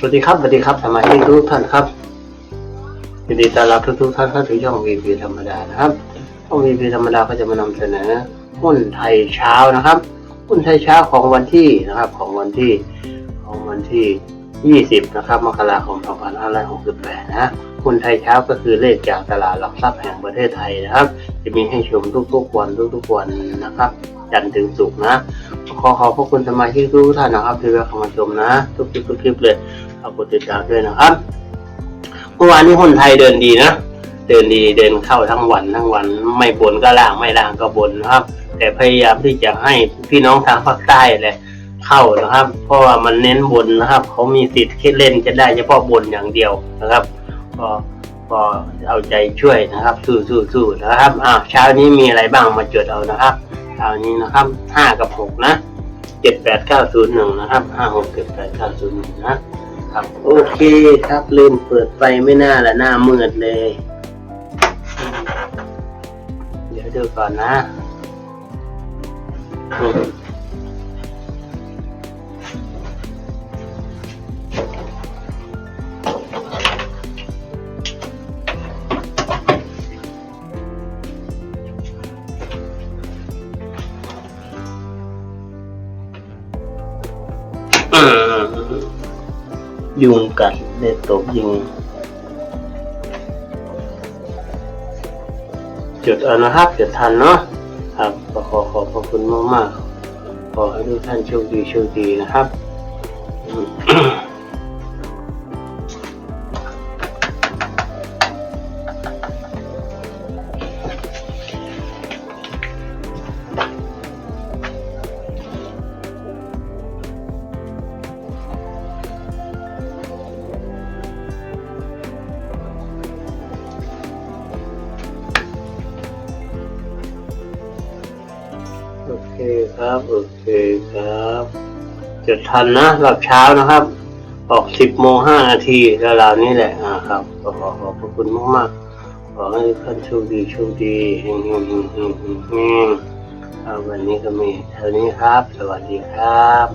สวัสดีครับสวัสดีครับสมาชิกทุกท่านครับยินดีต้อนรับทุกทุกๆท่านเข้าสู่ช่องวีพีธรรมดานะครับช่องวีพีธรรมดาก็จะมานำเสนอหุ้นไทยเช้านะครับหุ้นไทยเช้าของวันที่นะครับของวันที่ของวันที่ 20 นะครับมกราคม 2568 นะหุ้นไทยเช้าก็คือเลขจากตลาดหลักทรัพย์แห่งประเทศไทยนะครับ จะมีให้ชมทุกๆวันทุกๆวันนะครับ จันทร์ถึงศุกร์นะ ขอขอบพระคุณสมาชิกทุกท่านนะครับที่เข้ามาชมนะ ทุกคลิปทุกคลิปเลยขอบกดติดตามด้วยนะครับเมื่อวานนี้หุ้นไทยเดินดีนะ เดินดีเดินเข้าทั้งวันทั้งวันไม่บนก็ล่างไม่ล่างก็บนนะครับ แต่พยายามที่จะให้พี่น้องทางภาคใต้เลยเข้านะครับ เพราะว่ามันเน้นบนนะครับเขามีสิทธิ์คิดเล่นจะได้เฉพาะบนอย่างเดียวนะครับก็ก็เอาใจช่วยนะครับ สู้สู้สู้นะครับอ้าวเช้านี้มีอะไรบ้างมาจดเอานะครับครานี้นะครับห้ากับหกนะ เจ็ดแปดเก้าศูนย์หนึ่งนะครับห้าหกเจ็ดแปดเก้าศูนย์หนึ่งนะครับ โอเคครับลืมเปิดไฟไม่น่าละหน้ามืดเลย เดี๋ยวดูก่อนนะ อืมอืมยุงกัดเล็ดตบยุงจุดเอานะครับจุดทันเนาะครับก็ขอขอบพระคุณมากมากๆขอให้ทุกท่านโชคดีโชคดีนะครับ โอเคครับโอเคครับจะทันนะหลับเช้านะครับ ออกสิบโมงห้านาทีราวๆนี้แหละอ่าครับขอขอขอบพระคุณมากมากๆขอให้ท่านโชคดีโชคดีเฮงเฮงเฮงเฮงเฮงเฮงครับวันนี้ก็มีเท่านี้ครับ สวัสดีครับ